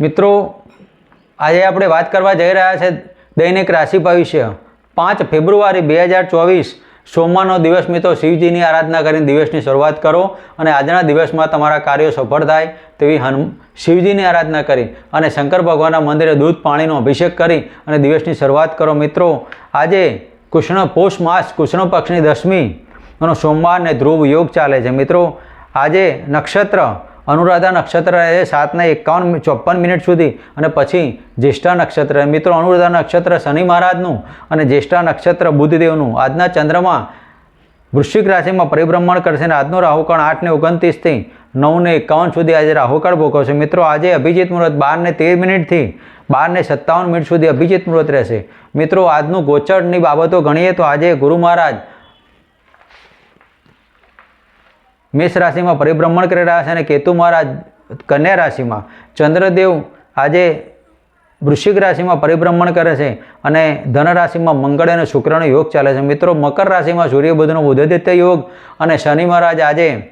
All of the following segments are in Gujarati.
મિત્રો, આજે આપણે વાત કરવા જઈ રહ્યા છે દૈનિક રાશિ ભવિષ્ય. પાંચ ફેબ્રુઆરી બે હજાર ચોવીસ, સોમવારનો દિવસ મિત્રો શિવજીની આરાધના કરીને દિવસની શરૂઆત કરો અને આજના દિવસમાં તમારા કાર્યો સફળ થાય તેવી હનુ શિવજીની આરાધના કરી અને શંકર ભગવાનના મંદિરે દૂધ, પાણીનો અભિષેક કરી અને દિવસની શરૂઆત કરો મિત્રો. આજે કૃષ્ણ પોષ માસ, કૃષ્ણ પક્ષની દસમી, એનો સોમવાર અને ધ્રુવ યોગ ચાલે છે મિત્રો. આજે નક્ષત્ર અનુરાધા નક્ષત્ર રહે સાતને એકાવન ચોપન મિનિટ સુધી અને પછી જ્યેષ્ઠા નક્ષત્ર મિત્રો, અનુરાધા નક્ષત્ર શનિ મહારાજનું અને જ્યેષ્ઠા નક્ષત્ર બુદ્ધદેવનું. આજના ચંદ્રમાં વૃશ્ચિક રાશિમાં પરિભ્રમણ કરશે અને આજનો રાહુકાળ આઠને ઓગણત્રીસથી નવને એકાવન સુધી આજે રાહુકાળ ભોગવશે. મિત્રો, આજે અભિજીત મુહૂર્ત બારને તેર મિનિટથી બારને સત્તાવન મિનિટ સુધી અભિજીત મુહૂર્ત રહેશે. મિત્રો, આજનું ગોચરની બાબતો ગણીએ તો આજે ગુરુ મહારાજ મેષ રાશિમાં પરિભ્રમણ કરી રહ્યા છે અને કેતુ મહારાજ કન્યા રાશિમાં ચંદ્રદેવ આજે વૃશ્ચિક રાશિમાં પરિભ્રમણ કરે છે અને ધન રાશિમાં મંગળ અને શુક્રનો યોગ ચાલે છે. મિત્રો, મકર રાશિમાં સૂર્યબુધનો ઉદયદિત્ય યોગ અને શનિ મહારાજ આજે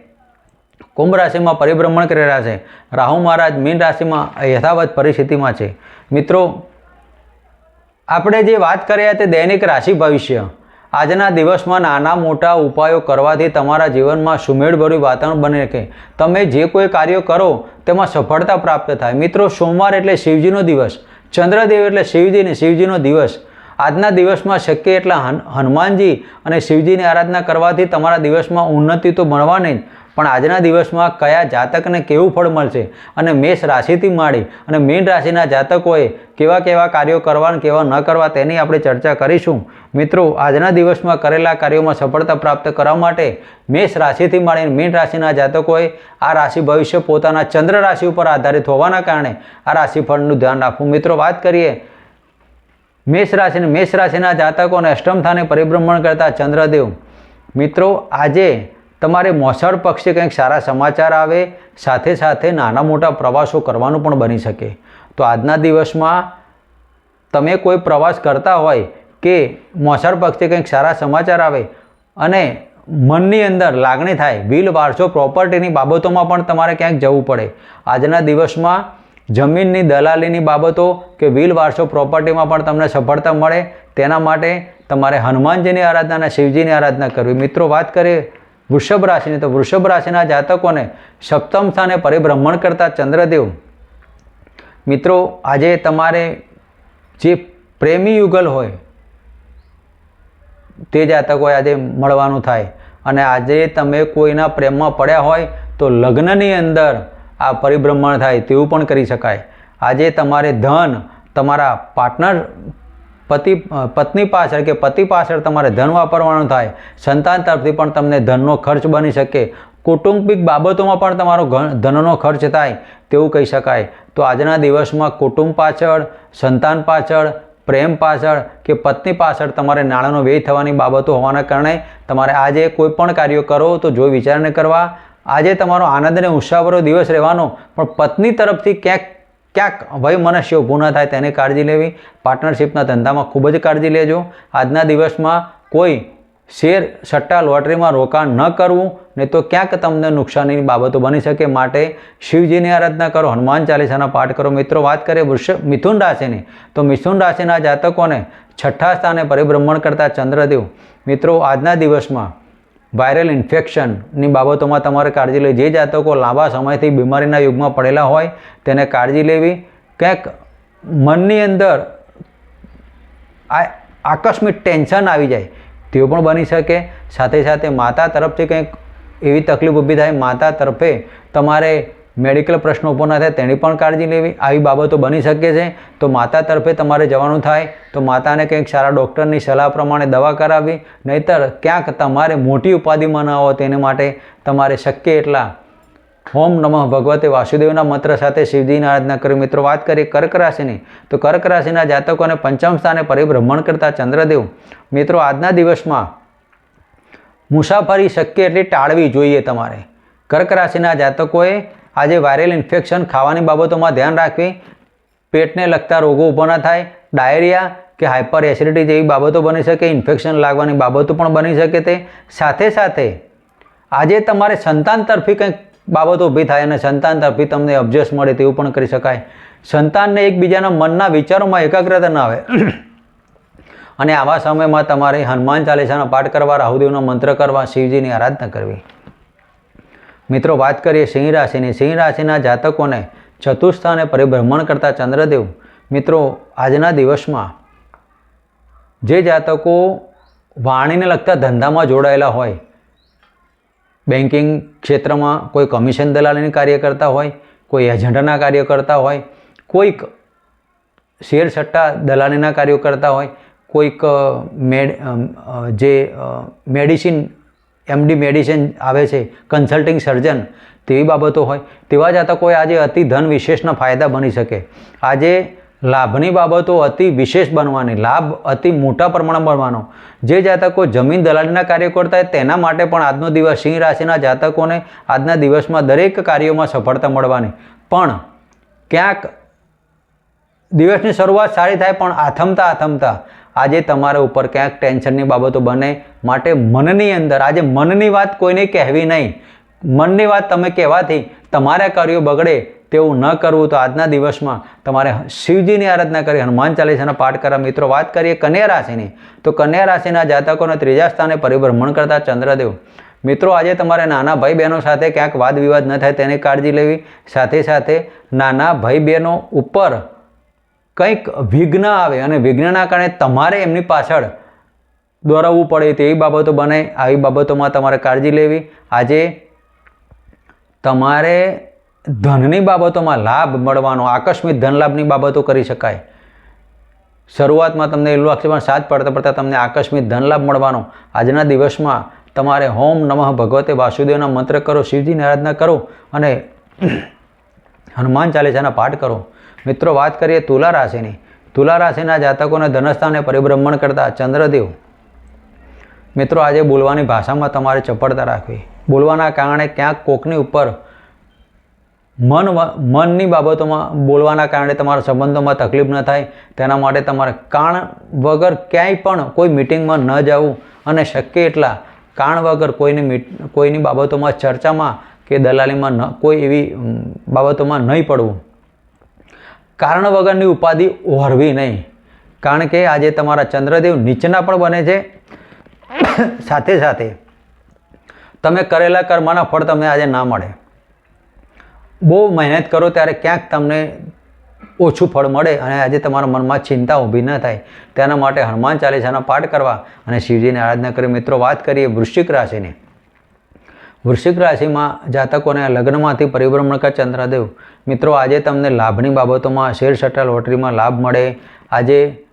કુંભ રાશિમાં પરિભ્રમણ કરી રહ્યા છે. રાહુ મહારાજ મીન રાશિમાં યથાવત પરિસ્થિતિમાં છે. મિત્રો, આપણે જે વાત કરીએ તે દૈનિક રાશિ ભવિષ્ય. આજના દિવસમાં નાના મોટા ઉપાયો કરવાથી તમારા જીવનમાં સુમેળભર્યું વાતાવરણ બને કે તમે જે કોઈ કાર્ય કરો, તેમાં સફળતા પ્રાપ્ત થાય. મિત્રો, સોમવાર એટલે શિવજીનો દિવસ, ચંદ્રદેવ એટલે શિવજી અને શિવજીનો દિવસ. આજના દિવસમાં શક્ય એટલા હન, હનુમાનજી અને શિવજીની આરાધના કરવાથી તમારા દિવસમાં ઉન્નતિ તો મળવાની જ, પણ આજના દિવસમાં કયા જાતકને કેવું ફળ મળશે અને મેષ રાશિથી માંડી અને મીન રાશિના જાતકોએ કેવા કેવા કાર્યો કરવા અને કેવા ન કરવા તેની આપણે ચર્ચા કરીશું. મિત્રો, આજના દિવસમાં કરેલા કાર્યોમાં સફળતા પ્રાપ્ત કરવા માટે મેષ રાશિથી માંડીને મીન રાશિના જાતકોએ આ રાશિ ભવિષ્ય પોતાના ચંદ્ર રાશિ ઉપર આધારિત હોવાના કારણે આ રાશિફળનું ધ્યાન રાખવું. મિત્રો, વાત કરીએ મેષ રાશિ મેષ રાશિના જાતકોને અષ્ટમ સ્થાને પરિભ્રમણ કરતા ચંદ્રદેવ, મિત્રો, આજે તમારે મોસળ પક્ષે કંઈક સારા સમાચાર આવે, સાથે સાથે નાના મોટા પ્રવાસો કરવાનું પણ બની શકે. તો આજના દિવસમાં તમે કોઈ પ્રવાસ કરતા હોય કે મોસાળ પક્ષે કંઈક સારા સમાચાર આવે અને મનની અંદર લાગણી થાય બિલ વારસો પ્રોપર્ટીની બાબતોમાં પણ તમારે ક્યાંક જવું પડે. આજના દિવસમાં જમીનની દલાલીની બાબતો કે વિલ વારસો પ્રોપર્ટીમાં પણ તમને સફળતા મળે, તેના માટે તમારે હનુમાનજીની આરાધના અને શિવજીની આરાધના કરવી. મિત્રો, વાત કરીએ વૃષભ રાશિની, તો વૃષભ રાશિના જાતકોને સપ્તમ સ્થાને પરિભ્રમણ કરતા ચંદ્રદેવ. મિત્રો, આજે તમારે જે પ્રેમી યુગલ હોય, તે જાતકોએ આજે મળવાનું થાય. અને આજે તમે કોઈના પ્રેમમાં પડ્યા હોય, તો લગ્નની અંદર આ પરિભ્રમણ થાય તેવું પણ કરી શકાય. આજે તમારે ધન તમારા પાર્ટનર પતિ પત્ની પાછળ કે પતિ પાછળ તમારે ધન વાપરવાનું થાય. સંતાન તરફથી પણ તમને ધનનો ખર્ચ બની શકે. કૌટુંબિક બાબતોમાં પણ તમારો ધનનો ખર્ચ થાય તેવું કહી શકાય. તો આજના દિવસમાં કુટુંબ પાછળ, સંતાન પાછળ, પ્રેમ પાછળ કે પત્ની પાછળ તમારે નાણાંનો વ્યય થવાની બાબતો હોવાના કારણે તમારે આજે કોઈ પણ કાર્યો કરો તો જો વિચારને કરવા આજે તમારો આનંદ અને ઉત્સાહભરો દિવસ રહેવાનો, પણ પત્ની તરફથી ક્યાંક ક્યાંક ભય મનસ્ય ઊભું ન થાય તેની કાળજી લેવી. પાર્ટનરશિપના ધંધામાં ખૂબ જ કાળજી લેજો. આજના દિવસમાં કોઈ શેર સટ્ટા લોટરીમાં રોકાણ ન કરવું, નહીં તો ક્યાંક તમને નુકસાનીની બાબતો બની શકે માટે શિવજીની આરાધના કરો, હનુમાન ચાલીસાના પાઠ કરો. મિત્રો, વાત કરીએ વૃષ મિથુન રાશિની. તો મિથુન રાશિના જાતકોને છઠ્ઠા સ્થાને પરિભ્રમણ કરતા ચંદ્રદેવ. મિત્રો, આજના દિવસમાં વાયરલ ઇન્ફેક્શનની બાબતોમાં તમારે કાળજી લેવી. જે જાતકો લાંબા સમયથી બીમારીના યુગમાં પડેલા હોય, તેને કાળજી લેવી. ક્યાંક મનની અંદર આ આકસ્મિક ટેન્શન આવી જાય તેવું પણ બની શકે. સાથે સાથે માતા તરફથી કંઈક એવી તકલીફ ઊભી થાય, માતા તરફે તમારે મેડિકલ પ્રશ્નો ઊભો ના થાય, તેની પણ કાળજી લેવી. આવી બાબતો બની શકે છે. તો માતા તરફે તમારે જવાનું થાય. તો માતાને કંઈક સારા ડૉક્ટરની સલાહ પ્રમાણે દવા કરાવવી. નહીતર ક્યાંક તમારે મોટી ઉપાધિમાં ન આવો તેને માટે તમારે શક્ય એટલા હોમ નમઃ ભગવતે વાસુદેવના મંત્ર સાથે શિવજીની આરાધના કરી મિત્રો, વાત કરીએ કર્ક રાશિની. તો કર્ક રાશિના જાતકોને પંચમ સ્થાને પરિભ્રમણ કરતા ચંદ્રદેવ. મિત્રો, આજના દિવસમાં મુસાફરી શક્ય એટલી ટાળવી જોઈએ તમારે. કર્ક રાશિના જાતકોએ આજે વાયરલ ઇન્ફેક્શન ખાવાની બાબતોમાં ધ્યાન રાખવી, પેટને લગતા રોગો ઊભો ન થાય, ડાયરિયા કે હાઇપર એસિડિટી જેવી બાબતો બની શકે ઇન્ફેક્શન લાગવાની બાબતો પણ બની શકે તે. સાથે સાથે, આજે તમારે સંતાન તરફી કંઈક બાબતો ઊભી થાય અને સંતાન તરફી તમને અબજસ મળે તેવું પણ કરી શકાય. સંતાનને એકબીજાના મનના વિચારોમાં એકાગ્રતા ન આવે. અને આવા સમયમાં તમારે હનુમાન ચાલીસાનો પાઠ કરવા, રાહુદેવનો મંત્ર કરવા, શિવજીની આરાધના કરવી. મિત્રો, વાત કરીએ સિંહ રાશિની. સિંહ રાશિના જાતકોને ચતુર્સ્થાને પરિભ્રમણ કરતા ચંદ્રદેવ, મિત્રો, આજના દિવસમાં જે જાતકો વાણીને લગતા ધંધામાં જોડાયેલા હોય બેન્કિંગ ક્ષેત્રમાં કોઈ કમિશન દલાલીની કાર્ય કરતા હોય, કોઈ એજન્ટના કાર્ય કરતા હોય, કોઈક શેર સટ્ટા દલાલીના કાર્યો કરતા હોય, કોઈક મેડ જે મેડિસિન એમડી મેડિસિન આવે છે કન્સલ્ટિંગ સર્જન તેવી બાબતો હોય, તેવા જાતકોએ આજે અતિ ધન વિશેષના ફાયદા બની શકે. આજે લાભની બાબતો અતિ વિશેષ બનવાની, લાભ અતિ મોટા પ્રમાણમાં બનવાનો. જે જાતકો જમીન દલાલીના કાર્ય કરતા હોય, તેના માટે પણ આજનો દિવસ સિંહ રાશિના જાતકોને આજના દિવસમાં દરેક કાર્યોમાં સફળતા મળવાની. પણ ક્યાંક દિવસની શરૂઆત સારી થાય, પણ આથમતા આથમતા આજે તમારા ઉપર ક્યાંક ટેન્શનની બાબતો બને, માટે મનની અંદર, આજે મનની વાત કોઈને કહેવી નહીં. મનની વાત તમે કહેવાથી તમારા કાર્યો બગડે તેવું ન કરવું. તો આજના દિવસમાં તમારે શિવજીની આરાધના કરી, હનુમાન ચાલીસાના પાઠ કરવા. મિત્રો, વાત કરીએ કન્યા રાશિની. તો કન્યા રાશિના જાતકોને ત્રીજા સ્થાને પરિભ્રમણ કરતા ચંદ્રદેવ. મિત્રો, આજે તમારે નાના ભાઈ બહેનો સાથે ક્યાંક વાદ વિવાદ ન થાય, તેની કાળજી લેવી. સાથે સાથે નાના ભાઈ બહેનો ઉપર કંઈક વિઘ્ન આવે અને વિઘ્નના કારણે તમારે એમની પાછળ દોરાવવું પડે તેવી બાબતો બને, આવી બાબતોમાં તમારે કાળજી લેવી. આજે તમારે ધનની બાબતોમાં લાભ મળવાનો, આકસ્મિક ધનલાભની બાબતો કરી શકાય. શરૂઆતમાં તમને એલું આક્ષેપણ પણ સાથ પડતા પડતા તમને આકસ્મિક ધનલાભ મળવાનો. આજના દિવસમાં તમારે હોમ નમઃ ભગવતે વાસુદેવના મંત્ર કરો, શિવજીની આરાધના કરો અને હનુમાન ચાલીસાના પાઠ કરો. મિત્રો, વાત કરીએ તુલા રાશિની. તુલા રાશિના જાતકોને ધનસ્થાને પરિભ્રમણ કરતા ચંદ્રદેવ. મિત્રો, આજે બોલવાની ભાષામાં તમારે ચપળતા રાખવી. બોલવાના કારણે ક્યાંક કોકની ઉપર મન મનની બાબતોમાં બોલવાના કારણે તમારા સંબંધોમાં તકલીફ ન થાય. તેના માટે તમારે કાણ વગર ક્યાંય પણ કોઈ મિટિંગમાં ન જવું અને શક્ય એટલા કાણ વગર કોઈની કોઈની બાબતોમાં ચર્ચામાં કે દલાલીમાં ન, કોઈ એવી બાબતોમાં નહીં પડવું. કારણ વગરની ઉપાધિ ઓહરવી નહીં. કારણ કે આજે તમારા ચંદ્રદેવ નીચેના પણ બને છે. સાથે સાથે તમે કરેલા કર્મના ફળ તમને આજે ના મળે. બહુ મહેનત કરો ત્યારે ક્યાંક તમને ઓછું ફળ મળે અને આજે તમારા મનમાં ચિંતા ઊભી ન થાય. તેના માટે હનુમાન ચાલીસાના પાઠ કરવા અને શિવજીની આરાધના કરી. મિત્રો, વાત કરીએ વૃશ્ચિક રાશિની. વૃશ્ચિક રાશિમાં જાતકોને લગ્નમાંથી પરિભ્રમણ કર ચંદ્રદેવ. મિત્રો, આજે તમને લાભની બાબતોમાં શેર સટ્ટા લોટરીમાં લાભ મળે. આજે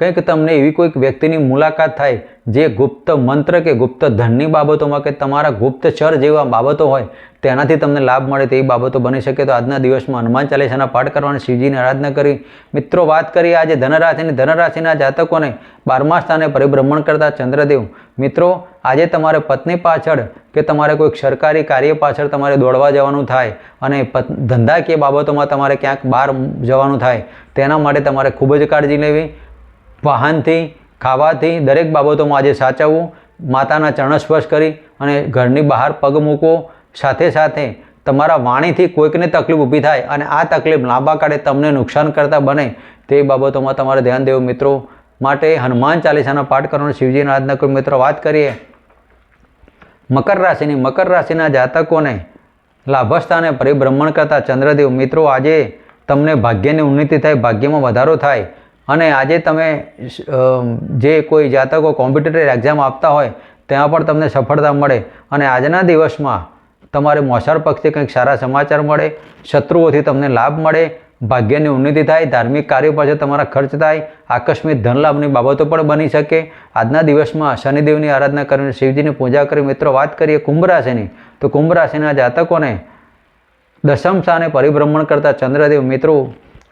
કંઈક તમને એવી કોઈક વ્યક્તિની મુલાકાત થાય જે ગુપ્ત મંત્ર કે ગુપ્ત ધનની બાબતોમાં કે તમારા ગુપ્તચર જેવા બાબતો હોય, તેનાથી તમને લાભ મળે તેવી બાબતો બની શકે તો આજના દિવસમાં હનુમાન ચાલીસાના પાઠ કરવાની શિવજીની આરાધના કરી. મિત્રો, વાત કરીએ આજે ધનરાશિની. ધનરાશિના જાતકોને બારમા સ્થાને પરિભ્રમણ કરતા ચંદ્રદેવ. મિત્રો, આજે તમારે પત્ની પાછળ કે તમારે કોઈક સરકારી કાર્ય પાછળ તમારે દોડવા જવાનું થાય અને ધંધાકીય બાબતોમાં તમારે ક્યાંક બહાર જવાનું થાય, તેના માટે તમારે ખૂબ જ કાળજી લેવી. વાહનથી, ખાવાથી, દરેક બાબતોમાં આજે સાચવવું, માતાના ચરણસ્પર્શ કરી અને ઘરની બહાર પગ મૂકવો. સાથે સાથે તમારા વાણીથી કોઈકને તકલીફ ઊભી થાય અને આ તકલીફ લાંબા કાળે તમને નુકસાન કરતા બને તે બાબતોમાં તમારે ધ્યાન દેવું. મિત્રો, માટે હનુમાન ચાલીસાના પાઠ કરવાનો શિવજીના આરાધના કોઈ મિત્રો વાત કરીએ. મકર રાશિની, મકર રાશિના જાતકોને લાભસ્થાને પરિભ્રમણ કરતા ચંદ્રદેવ, મિત્રો, આજે તમને ભાગ્યની ઉન્નતિ થાય, ભાગ્યમાં વધારો થાય. અને આજે તમે જે કોઈ જાતકો કોમ્પિટેટિવ એક્ઝામ આપતા હોય, ત્યાં પણ તમને સફળતા મળે. અને આજના દિવસમાં તમારે મોસાળ પક્ષથી કંઈક સારા સમાચાર મળે, શત્રુઓથી તમને લાભ મળે, ભાગ્યની ઉન્નતિ થાય, ધાર્મિક કાર્યો પાછળ તમારા ખર્ચ થાય, આકસ્મિક ધનલાભની બાબતો પણ બની શકે. આજના દિવસમાં શનિદેવની આરાધના કરીને શિવજીની પૂજા કરી મિત્રો, વાત કરીએ કુંભ રાશિની. તો કુંભ રાશિના જાતકોને દશમ સ્થાને પરિભ્રમણ કરતા ચંદ્રદેવ મિત્રો,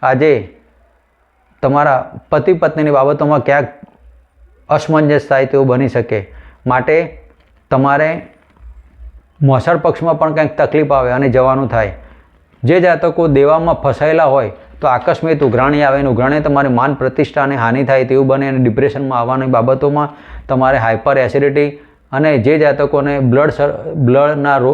આજે તમારા પતિ પત્નીની બાબતોમાં ક્યાંક અસમંજસ થાય તેવું બની શકે. માટે તમારે મોસાળ પક્ષમાં પણ કંઈક તકલીફ આવે અને જવાનું થાય. જે જાતકો દેવામાં ફસાયેલા હોય તો આકસ્મિક ઉઘરાણી આવે અને ઉઘરાણી તમારી માન પ્રતિષ્ઠાને હાનિ થાય તેવું બને અને ડિપ્રેશનમાં આવવાની બાબતોમાં તમારે હાઇપર એસિડિટી અને જે જાતકોને બ્લડ સર બ્લડના રો,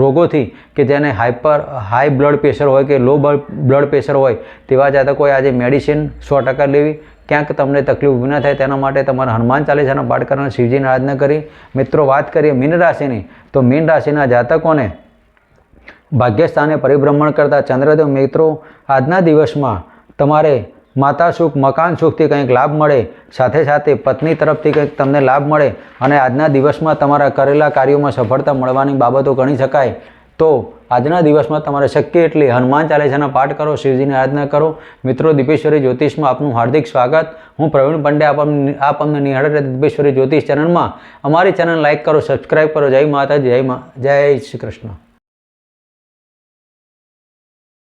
રોગોથી કે જેને હાઇપર હાઈ બ્લડ પ્રેશર હોય કે લો બ્લડ પ્રેશર હોય, તેવા જાતકોએ આજે મેડિસિન સો ટકા લેવી. ક્યાંક તમને તકલીફ ઊભી ન થાય, તેના માટે તમારે હનુમાન ચાલીસાના પાઠ કરવાના, શિવજીની આરાધના કરી. મિત્રો, વાત કરીએ મીન રાશિની, તો મીન રાશિના જાતકોને ભાગ્યસ્થાને પરિભ્રમણ કરતા ચંદ્રદેવ મિત્રો, આજના દિવસમાં તમારે માતા સુખ, મકાન સુખથી કંઈક લાભ મળે, સાથે સાથે પત્ની તરફથી કંઈક તમને લાભ મળે અને આજના દિવસમાં તમારા કરેલા કાર્યોમાં સફળતા મળવાની બાબતો ગણી શકાય. તો આજના દિવસમાં તમારે શક્ય એટલી હનુમાન ચાલીસાના પાઠ કરો, શિવજીની આરાધના કરો. મિત્રો, દીપેશ્વરી જ્યોતિષમાં આપનું હાર્દિક સ્વાગત. હું પ્રવીણ પંડે આપ આપ અમને નિહાળે દીપેશ્વરી જ્યોતિષ ચેનલમાં. અમારી ચેનલ લાઇક કરો, સબસ્ક્રાઈબ કરો. જય માતા જય જય શ્રી કૃષ્ણ.